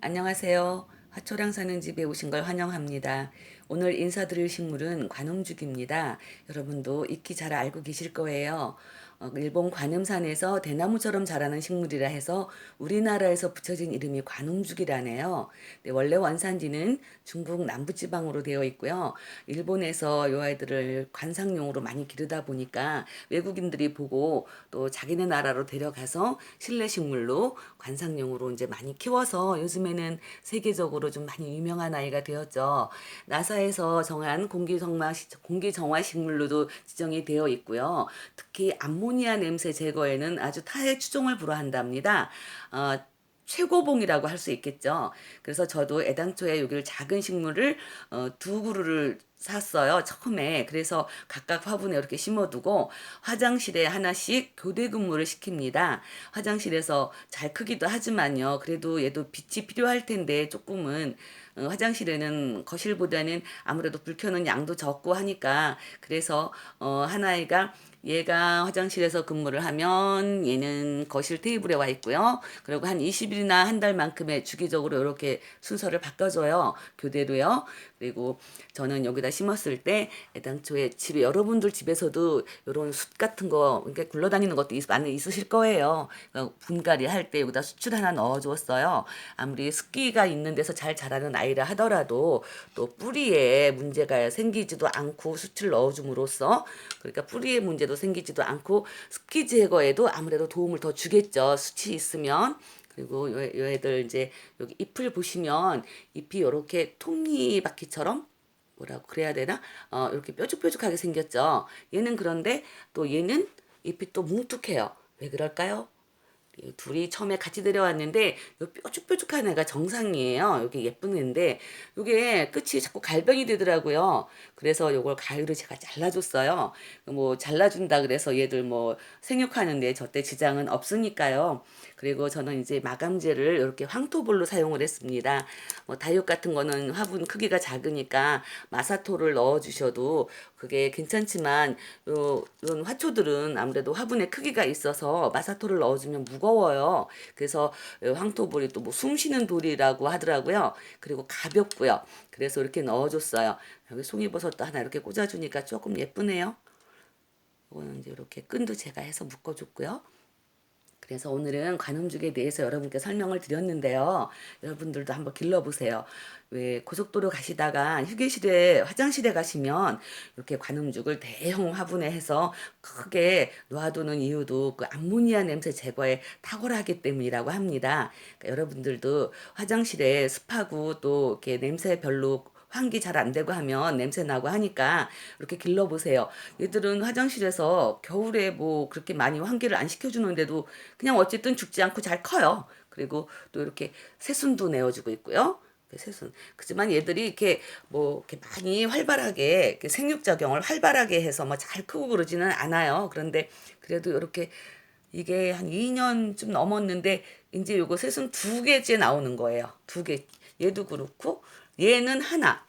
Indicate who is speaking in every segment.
Speaker 1: 안녕하세요. 화초랑 사는 집에 오신 걸 환영합니다. 오늘 인사드릴 식물은 관음죽입니다. 여러분도 익히 잘 알고 계실 거예요. 어, 일본 관음산에서 대나무처럼 자라는 식물이라 해서 우리나라에서 붙여진 이름이 관음죽이라네요. 네, 원래 원산지는 중국 남부지방으로 되어 있고요. 일본에서 이 아이들을 관상용으로 많이 기르다 보니까 외국인들이 보고 또 자기네 나라로 데려가서 실내 식물로 관상용으로 이제 많이 키워서 요즘에는 세계적으로 좀 많이 유명한 아이가 되었죠. 나사에서 정한 공기 정화 공기 정화 식물로도 지정이 되어 있고요. 특히 암모니아 냄새 제거에는 아주 타의 추종을 불허한답니다. 어, 최고봉이라고 할 수 있겠죠. 그래서 저도 애당초에 여기를 작은 식물을 어, 두 그루를 샀어요. 처음에. 그래서 각각 화분에 이렇게 심어두고 화장실에 하나씩 교대 근무를 시킵니다. 화장실에서 잘 크기도 하지만요. 그래도 얘도 빛이 필요할 텐데 조금은 어, 화장실에는 거실보다는 아무래도 불 켜는 양도 적고 하니까 그래서 어, 하나이가 얘가 화장실에서 근무를 하면 얘는 거실 테이블에 와 있고요. 그리고 한 20일이나 한 달만큼의 주기적으로 이렇게 순서를 바꿔줘요. 교대로요. 그리고 저는 여기다 심었을 때 애당초에 집에 여러분들 집에서도 이런 숯 같은 거 이렇게 굴러다니는 것도 있, 많이 있으실 거예요. 그러니까 분갈이 할 때 여기다 수출 하나 넣어주었어요. 아무리 습기가 있는 데서 잘 자라는 아이라 하더라도 또 뿌리에 문제가 생기지도 않고 수출 넣어줌으로써 그러니까 뿌리에 문제도 생기지도 않고 습기 제거에도 아무래도 도움을 더 주겠죠. 수치 있으면. 그리고 요, 요 애들 이제 여기 잎을 보시면 잎이 이렇게 톱니바퀴처럼 뭐라고 그래야 되나? 어, 이렇게 뾰족뾰족하게 생겼죠. 얘는 그런데 또 얘는 잎이 또 뭉툭해요. 왜 그럴까요? 둘이 처음에 같이 데려왔는데 요 뾰족뾰족한 애가 정상이에요. 여기 예쁜 애인데 요게 끝이 자꾸 갈병이 되더라고요. 그래서 요걸 가위로 제가 잘라줬어요. 뭐 잘라준다 그래서 얘들 뭐 생육하는데 저때 지장은 없으니까요. 그리고 저는 이제 마감재를 이렇게 황토볼로 사용을 했습니다. 뭐 다육 같은 거는 화분 크기가 작으니까 마사토를 넣어 주셔도 그게 괜찮지만 요, 이런 화초들은 아무래도 화분에 크기가 있어서 마사토를 넣어주면 무거워요. 그래서 황토볼이 또 뭐 숨쉬는 돌이라고 하더라고요. 그리고 가볍고요. 그래서 이렇게 넣어줬어요. 여기 송이버섯도 하나 이렇게 꽂아주니까 조금 예쁘네요. 이거는 이제 이렇게 끈도 제가 해서 묶어줬고요. 그래서 오늘은 관음죽에 대해서 여러분께 설명을 드렸는데요. 여러분들도 한번 길러보세요. 왜 고속도로 가시다가 휴게실에 화장실에 가시면 이렇게 관음죽을 대형 화분에 해서 크게 놓아두는 이유도 그 암모니아 냄새 제거에 탁월하기 때문이라고 합니다. 그러니까 여러분들도 화장실에 습하고 또 이렇게 냄새 별로 환기 잘 안 되고 하면 냄새 나고 하니까 이렇게 길러보세요. 얘들은 화장실에서 겨울에 뭐 그렇게 많이 환기를 안 시켜주는데도 그냥 어쨌든 죽지 않고 잘 커요. 그리고 또 이렇게 새순도 내어주고 있고요. 새순. 그지만 얘들이 이렇게 뭐 이렇게 많이 활발하게 생육작용을 활발하게 해서 뭐 잘 크고 그러지는 않아요. 그런데 그래도 이렇게 이게 한 2년쯤 넘었는데 이제 요거 새순 두 개째 나오는 거예요. 두 개. 얘도 그렇고 얘는 하나.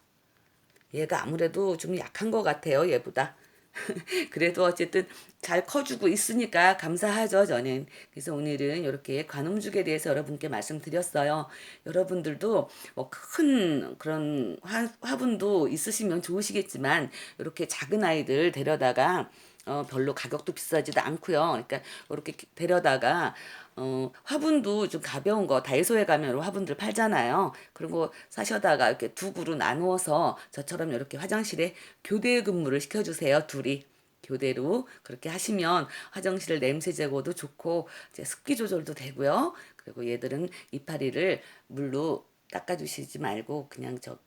Speaker 1: 얘가 아무래도 좀 약한 것 같아요, 얘보다. 그래도 어쨌든 잘 커주고 있으니까 감사하죠, 저는. 그래서 오늘은 이렇게 관음죽에 대해서 여러분께 말씀드렸어요. 여러분들도 뭐 큰 그런 화, 화분도 있으시면 좋으시겠지만, 이렇게 작은 아이들 데려다가 어, 별로 가격도 비싸지도 않고요. 그러니까 이렇게 데려다가 어, 화분도 좀 가벼운 거 다이소에 가면 화분들 팔잖아요. 거 사셔다가 이렇게 두 그루 나누어서 저처럼 이렇게 화장실에 교대 근무를 시켜주세요. 둘이. 교대로 그렇게 하시면 화장실 냄새 제거도 좋고 이제 습기 조절도 되고요. 그리고 얘들은 이파리를 물로 닦아주시지 말고 그냥 저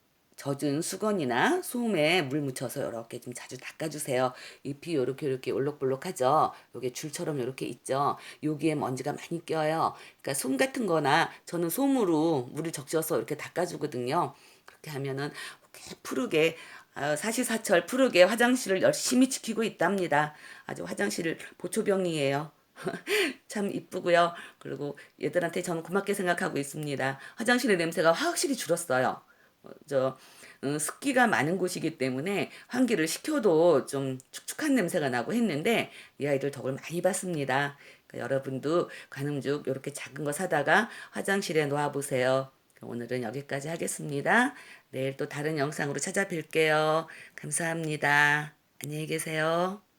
Speaker 1: 젖은 수건이나 솜에 물 묻혀서 이렇게 좀 자주 닦아주세요. 잎이 이렇게 이렇게 올록볼록하죠. 요게 줄처럼 이렇게 있죠. 여기에 먼지가 많이 껴요. 그러니까 솜 같은 거나 저는 솜으로 물을 적셔서 이렇게 닦아주거든요. 그렇게 하면은 푸르게 아, 사시사철 푸르게 화장실을 열심히 지키고 있답니다. 아주 화장실 보초병이에요. 참 이쁘고요. 그리고 얘들한테 저는 고맙게 생각하고 있습니다. 화장실의 냄새가 확실히 줄었어요. 어, 저 어, 습기가 많은 곳이기 때문에 환기를 시켜도 좀 축축한 냄새가 나고 했는데 이 아이들 덕을 많이 봤습니다. 그러니까 여러분도 관음죽 이렇게 작은 거 사다가 화장실에 놓아 보세요. 오늘은 여기까지 하겠습니다. 내일 또 다른 영상으로 찾아뵐게요. 감사합니다. 안녕히 계세요.